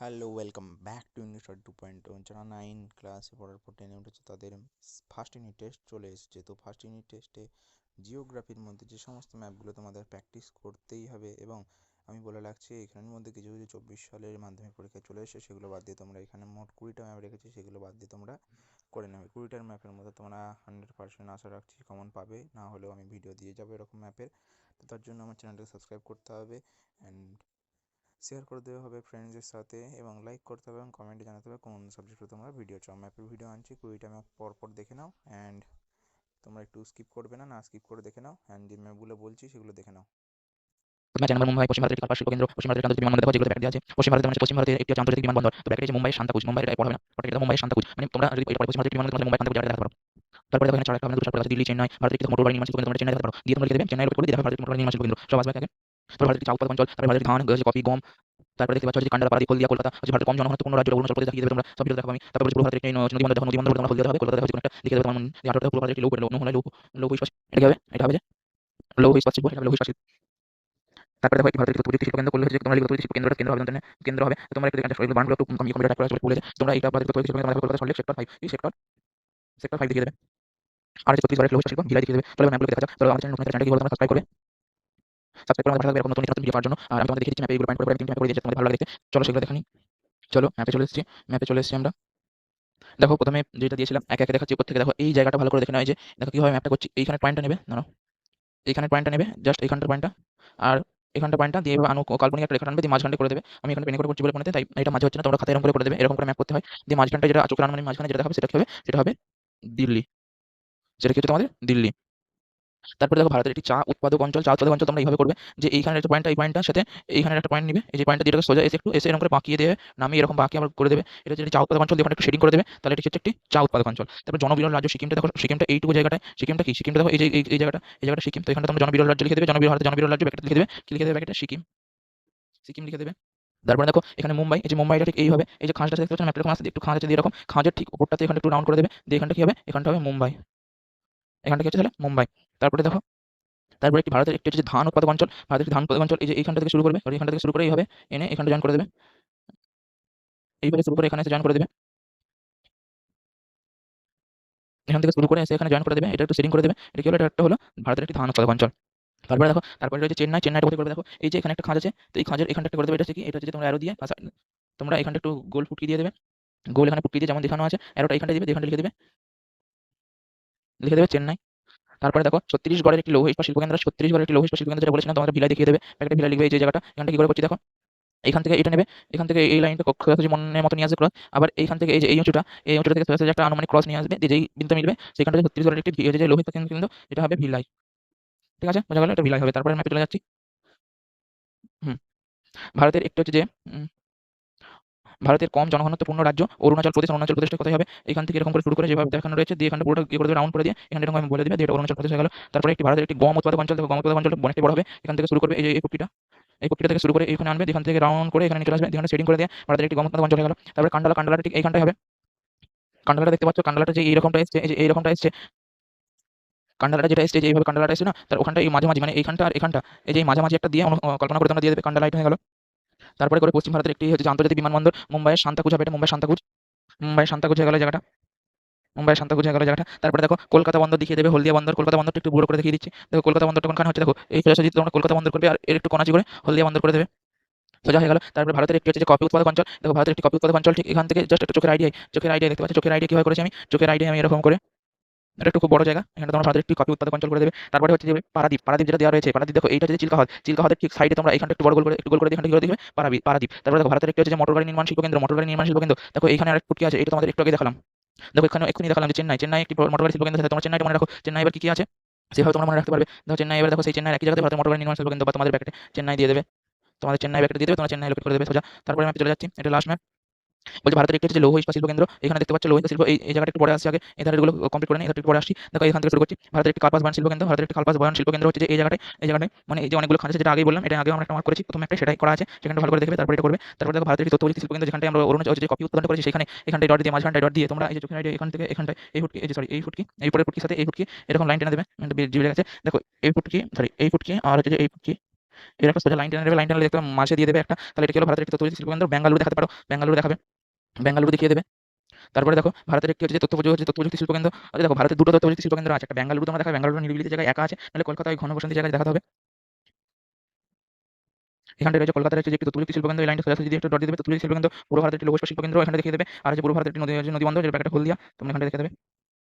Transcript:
Hello welcome back to unit two point যারা nine ক্লাসে পড়ার পর টেনে উঠেছে তাদের ফার্স্ট ইউনিট টেস্ট চলে এসেছে। তো ফার্স্ট ইউনিট টেস্টে জিওগ্রাফির মধ্যে যে সমস্ত ম্যাপগুলো তোমাদের প্র্যাকটিস করতেই হবে এবং আমি বলে রাখছি, এখানের মধ্যে কিছু কিছু চব্বিশ সালের মাধ্যমিক পরীক্ষা চলে এসেছে, সেগুলো বাদ দিয়ে তোমরা এখানে মোট কুড়িটা ম্যাপ রেখেছি, সেগুলো বাদ দিয়ে তোমরা করে নেবে। কুড়িটার ম্যাপের মধ্যে তোমরা হান্ড্রেড পার্সেন্ট আশা রাখছি কমন পাবে, না হলেও আমি ভিডিও দিয়ে যাব এরকম ম্যাপের তো তার জন্য আমার চ্যানেলটাকে সাবস্ক্রাইব করতে হবে অ্যান্ড শেয়ার করে দেওয়া হবে ফ্রেন্ডসদের সাথে এবং লাইক করতে হবে এবং কমেন্টে জানাতে হবে কোন সাবজেক্টে তোমরা ভিডিও চাও। ম্যাপের ভিডিও আনছি কুড়িটা ম্যাপ পর পর দেখে নাও অ্যান্ড তোমরা একটু স্কিপ করবে না না স্কিপ করে দেখে নাও অ্যান্ড যে ম্যাপগুলো বলছি সেগুলো দেখে নাও। মুম্বাই পশ্চিম ভারতের একটি কেন্দ্র পশ্চিম ভারতের আছে। পশ্চিম ভারতের মানে পশ্চিম ভারতের একটি আন্তর্জাতিক যে মুম্বাই শান্তাকুজ মুম্বাই এটা না। এটা মুম্বাই শান্তাকুজ মানে তোমরা যদি পশ্চিম ভারতের তারপরে দেখো এখানে চার একটা আমাদের আছে। দিল্লি, চেন্নাই, ভারতের একটি মোটর বাড়ি তোমরা ভারতের ভারতের চা উৎপাদন অঞ্চল, তারপর ধান গাছ কফি, গম, তারপরে দেখতে পাচ্ছ যে কান্ডালা পাড়ি হলদিয়া কলকাতা হচ্ছে ভারতের কম জনঘনত্বপূর্ণ রাজ্য অরুণাচল প্রদেশ দেখিয়ে তোমরা, সব ভিডিও দেখো আমি। তারপর পুরো ভারতের নদী বন্দর নদী বন্দর হলদিয়া হবে কলকাতা হচ্ছে একটা লিখে দেবে তোমার যে আঠারোটা পুরো ভারতের একটি লৌহ লৌহ হলে লৌহ লৌহ ইস্পাত এটা হবে? এটা হবে যে? লৌহ ইস্পাত শিল্প এটা হবে লৌহ শিল্প তারপরে দেখো ভারতের প্রযুক্তি শিল্প কেন্দ্র করলে হচ্ছে তোমরা প্রযুক্তি শিল্প কেন্দ্র কেন্দ্র হবে কেন্দ্র হবে। তোমরা একটু শরীর বানগুলো একটু কমি কমি ট্যাক করে বলেছে তোমরা এটা ভারতের প্রযুক্তি শিল্প কেন্দ্র কলকাতা সেক্টর ফাইভ এই সেক্টর সেক্টর ফাইভ দেখিয়ে দেবে। আর ছত্তিশগড়ের লৌহ শিল্প ভিলাই দেখিয়ে দেবে। তাহলে ম্যাপগুলো দেখা যাক। তাহলে আমাদের চ্যানেল চ্যানেলটি বলে, তোমরা সাবস্ক্রাইব করবে। সাবস্ক্রাইব করে নতুন ভিডিও পাওয়ার জন্য। আর আমি তোমাদের দেখিয়ে দিচ্ছি ম্যাপে পয়েন্ট করে ভালো লাগে চলো সেগুলো দেখানি চলো ম্যাপে চলে এসেছি। ম্যাপে চলে এসেছি আমরা। দেখো, প্রথমে যেটা দিয়েছিলাম, একে একে দেখাচ্ছি উপর থেকে। দেখো, এই জায়গাটা ভালো করে দেখে নাও যে, দেখো কীভাবে ম্যাপটা করছি। এইখানে পয়েন্টটা নেবে না এইখানে পয়েন্টটা নেবে জাস্ট এইখানটার পয়েন্টটা আর এখানটা পয়েন্টটা দিয়ে আনু কাল্পনিক একটা রেখা টানবে দিয়ে মাঝখানটা করে দেবে। আমি এখানে পেনে করে করছি বলে মনে তাই এটা মাঝে হচ্ছে না, তোমরা খাতা এরকম করে দেবে। এরকম করে ম্যাপ করতে হয়। দিয়ে মাঝখানটা যেটা চোখের আনুমানিক মাঝখানে যেটা হবে সেটা হবে? সেটা হবে দিল্লি। সেটা কি হচ্ছে তোমাদের? দিল্লি। তারপরে দেখো ভারতের একটি চা উৎপাদক অঞ্চল, চা উৎপাদক অঞ্চল তোমরা এইভাবে করবে যে এইখানে একটা পয়েন্ট এই পয়েন্টটার সাথে এইখানে একটা পয়েন্ট নিবে। এই যে পয়েন্টটা দিয়ে সোজা এসে একটু এসে এরকম করে বাঁকিয়ে দেবে নামিয়ে এরকম বাকি আমরা করে দেবে। এটা যদি চা উৎপাদক অঞ্চল দিয়ে একটু শেডিং করে দেবে, তাহলে এটি হচ্ছে একটি চা উৎপাদক অঞ্চল। তারপর জনবিরল রাজ্য সিকিমটা দেখো, সিকিমটা এইটুকু জায়গাটায়, সিকিমটা কি? সিকিমটা দেখো এই যে, এই- জায়গাটা, এই জায়গাটা সিকিম। তো এখানে তোমরা জনবিরল রাজ্য লিখে দেবে, জনবিরল ভারতের জনবিরল রাজ্য ব্যাকেটে লিখে দেবে। কি লিখে দেবে ব্যাকেটে সিকিম। সিকিম লিখে দেবে। তারপরে দেখো এখানে মুম্বাই, এই যে মুম্বাইটা ঠিক এইভাবে, এই যে খাঁজটা দেখতে পাচ্ছেন ম্যাপটা এরকম একটু খাঁজ আছে, দিয়ে এরকম খাঁজের ঠিক উপরটাতে এখানে একটু রাউন্ড করে দেবে। দিয়ে এখানটা কি হবে? এখানটা হবে মুম্বাই। এখানটা হচ্ছে তাহলে মুম্বাই। তারপরে দেখো, তারপরে একটি ভারতের, একটি হচ্ছে ধান উৎপাদক অঞ্চল। ভারতের ধান উৎপাদক অঞ্চল, এই যে এইখানটা থেকে শুরু করবে এখানটা থেকে শুরু করে এইভাবে এনে এখানটা জয়েন করে দেবে। এইভাবে শুরু করে এখানে এসে জয়েন করে দেবে। এখান থেকে শুরু করে এসে এখানে জয়েন করে দেবে, এটা একটু সেটিং করে দেবে। এটা কি হলো? এটা একটা হলো ভারতের একটি ধান উৎপাদক অঞ্চল। তারপরে দেখো, তারপরে রয়েছে চেন্নাই। চেন্নাইটা কোথায় করবে দেখো? এই যে এখানে একটা খাঁজ আছে, তো এই খাঁজের এখানটা একটা করে দেবে। এটা কি? এটা হচ্ছে তোমরা অ্যারো দিয়ে তোমরা এখানটা একটু গোল ফুটকি দিয়ে দেবে। গোল এখানে ফুটকি দিয়ে যেমন দেখানো আছে অ্যারোটা এখানটা দিবে এখানটা লিখে দেবে। লিখে দেবে চেন্নাই। তারপরে দেখো ছত্তিশগড়ের একটি লৌহ ইস্পাত শিল্পকেন্দ্র আছে। ছত্তিশগড়ের একটি লৌহ ইস্পাত শিল্পকেন্দ্র যেটা বলেছিলাম, তোমাদের ভিলাই দেখিয়ে দেবে। একটা ভিলাই লিখবে এই যে জায়গাটা এখানটা কি করে করছি দেখো, এখান থেকে এটা নেবে, এখান থেকে এই লাইনটা সোজাসুজি মনের মতো নিয়ে আসবে ক্রস আবার এইখান থেকে এই যে, এই উঁচুটা এই উঁচুটা থেকে একটা আনুমানিক ক্রস নিয়ে আসবে দিয়ে যেই বিন্দু মিলবে, সেখানটা যে ছত্তিশগড়ের একটি যে লোহিত ইস্পাত কিন্তু এটা হবে ভিলাই ঠিক আছে? বোঝা গেল? এটা ভিলাই হবে। তারপরে ম্যাপে চলে যাচ্ছি। হুম। ভারতের একটি হচ্ছে যে ভারতের কম জনঘনত্বপূর্ণ রাজ্য, অরুণাচল প্রদেশ, অরুণাচল প্রদেশটা কোথায় হবে? এখান থেকে এরকম করে শুরু করে যেভাবে দেখানো রয়েছে, দিয়ে এখানে পুরোটা করে রাউন্ড করে দিয়ে, এখানে এরকম বলে দেবে দিয়ে অরুণাচল প্রদেশ হয়ে গেল। তারপরে একটি ভারতের একটি গম উৎপাদক অঞ্চল গম উৎপাদক অঞ্চল অনেকটা বড় হবে, এখান থেকে শুরু করবে এই এই কুপিটা এই কুপিটা থেকে শুরু করে এখানে আনবে এখান থেকে রাউন্ড করে এখানে চলে আসবে এখানে সেটিং করে দিয়ে ভারতের একটি গম উৎপাদক অঞ্চল হয়ে গেল। তারপরে কান্ডালা, কান্ডালাটা ঠিক এইখানটায় হবে। কান্ডালাটা দেখতে পাচ্ছ, কান্ডালাটা যে এইরকমটা এসছে এইরকমটা এসছে, কান্ডালাটা যেটা এসছে, যে এইভাবে কান্ডালাটা এসছে না, তার ওখানটা এই মাঝামাঝি মানে এইখানটা আর এখানটা, এই যে মাঝামাঝি একটা দিয়ে কল্পনা করে তোমরা দিয়ে দেবে, কান্ডালা এটা হয়ে গেল। তারপরে করে পশ্চিম ভারতের একটি হচ্ছে আন্তর্জাতিক বিমানবন্দর মুম্বাইয়ের শান্তাকুজ হবে এটা, মুম্বাই, শান্তাকুজ। মুম্বাই, শান্তাকুজ হয়ে গেল জায়গাটা। মুম্বাই, শান্তাকুজ হয়ে গেল জায়গাটা। তারপরে দেখো, কলকাতা বন্দর দেখিয়ে দেবে, হলদিয়া বন্দর। কলকাতা বন্দরটা একটু বড় করে দেখিয়ে দিচ্ছি। দেখো, কলকাতা বন্দরটা কোনখানে হচ্ছে? দেখো, এই সোজাসুজি তোমরা কলকাতা বন্দর করবে আর এর একটু কনাচি করে হলদিয়া বন্দর করে দেবে। সোজা হয়ে গেল। তারপরে ভারতের একটি হচ্ছে যে কফি উৎপাদক অঞ্চল। দেখো, ভারতের একটি কফি উৎপাদক অঞ্চল ঠিক এখান থেকে জাস্ট একটা চোখের আইডিয়া চোখের আইডিয়া দেখতে পাচ্ছি? চোখের আইডিয়া কীভাবে করেছি আমি? চোখের আইডিয়া আমি এরকম করে এটা একটু খুব বড় জায়গা। এখানে তোমরা ভারতের একটি কফি উৎপাদক অঞ্চল করে দেবে। তারপরে হচ্ছে যে পারাদ্বীপ। পারাদ্বীপ যেটা দেওয়া রয়েছে, পারাদ্বীপ দেখো, এইটা হচ্ছে চিল্কা হ্রদ। চিল্কা হ্রদের ঠিক সাইডে তোমরা এখানটা একটু বড় গোল করে, একটু গোল করে এখানটা কি করে দেখবে পারাদ্বীপ। তারপরে দেখো, ভারতের একটি হচ্ছে যে মোটর গাড়ি নির্মাণ শিল্পকেন্দ্র মোটর গাড়ি নির্মাণ শিল্পকেন্দ্র দেখো, এখানে আরেক ফুটকি আছে, এটা তোমাদের একটু আগে দেখালাম। দেখো এখানে এক্ষুনি দেখালাম যে চেন্নাই। চেন্নাই একটি মোটর গাড়ি শিল্পকেন্দ্র আছে। তোমরা চেন্নাইটা মনে রাখো, চেন্নাই এবার কি কি আছে? সেভাবে তোমরা মনে রাখতে পারবে। দেখো, চেন্নাই এবার দেখো, সেই চেন্নাই একই জায়গাতে ভারতের মোটর গাড়ি নির্মাণ শিল্পকেন্দ্র বা তোমাদের প্যাকেটে চেন্নাই দিয়ে দেবে। তোমাদের চেন্নাই প্যাকেটে দিয়ে দেবে, তোমরা চেন্নাই লোকেট করে দেবে, সোজা। তারপরে আমি চলে যাচ্ছি, এটা লাস্ট ম্যাপ বলছি ভারতের একটি হচ্ছে লৌহ ইস্পাত শিল্প কেন্দ্র। এখানে দেখতে পাচ্ছ লৌহ শিল্প, এই জায়গাটা একটু পরে আসছে আগে। এই ধারগুলো কমপ্লিট করে নিই একটু পরে আসছি। দেখো এখান থেকে শুরু করছি। ভারতের একটি কালপাস বয়ন শিল্প কেন্দ্র, ভারতের একটি কালপাস বয়ন শিল্প কেন্দ্র হচ্ছে যে এই জায়গাটায় এই জায়গাটায়। মানে এই যে অনেকগুলো আছে, যেটা আগেই বললাম, এটা আগে আমরা একটা মার্ক করেছি। প্রথম একটা সেটাই করা আছে, সেখানটা ভালো করে দেখবে, তারপরে এটা করবে। তারপরে দেখো, ভারতের একটি তথ্য প্রযুক্তি শিল্প কেন্দ্র, যেখানটায় আমরা অরুণাচল যে কপি উৎপাদন করেছি, সেখানে, এখানটায় ডট দিয়ে মাঝখানটায় ডট দিয়ে তোমরা এই যে চোখের এখান থেকে, এখানটায়, এই ফুটকি এই যে সরি এই ফুটকি এই পরের ফুটকির সাথে এই ফুটকি এরকম লাইন টেনে দেবে জিবে গেছে দেখো, এই ফুটকি সরি এই ফুটকি আর হচ্ছে এই ফুটকি এর একটা সোজা লাইন টেনে নেবে লাইন টেনে দেখতে মাঝে দিয়ে দেবে একটা। তাহলে এটা কি হলো, ভারতের একটি তথ্যপ্রযুক্তি শিল্পকেন্দ্র ব্যাঙ্গালুরু দেখাতে পারো। ব্যাঙ্গালুরু দেখাবে। ব্যাঙ্গালুরু দেখিয়ে দেবে। তারপরে দেখো, ভারতের একটি হচ্ছে তথ্য প্রযুক্তি তথ্য প্রযুক্তি শিল্পকেন্দ্র আচ্ছা দেখো, ভারতের দুটো তথ্য প্রযুক্তি শিল্পকেন্দ্র আছে। একটা ব্যাঙ্গালুরু তোমরা দেখাবে ব্যাঙ্গালুরু নিরিবিলিতে জায়গায় একা আছে, নাহলে কলকাতায় ঘন বসন্তি জায়গায় দেখাতে হবে। এখানে রয়েছে কলকাতার হচ্ছে যে একটি তথ্য প্রযুক্তি শিল্পকেন্দ্র এই লাইনটা সোজাসুজি একটা ডট দিয়ে দেবে। তথ্য প্রযুক্তি শিল্পকেন্দ্র পূর্ব ভারতের একটি লোকসভা শিল্পকেন্দ্র এখানে দেখিয়ে দেবে। আর হচ্ছে পূর্ব ভারতের একটি নদী নদী বন্দর যেটা একটা হলদিয়া, তোমরা এখানে দেখে দেবে।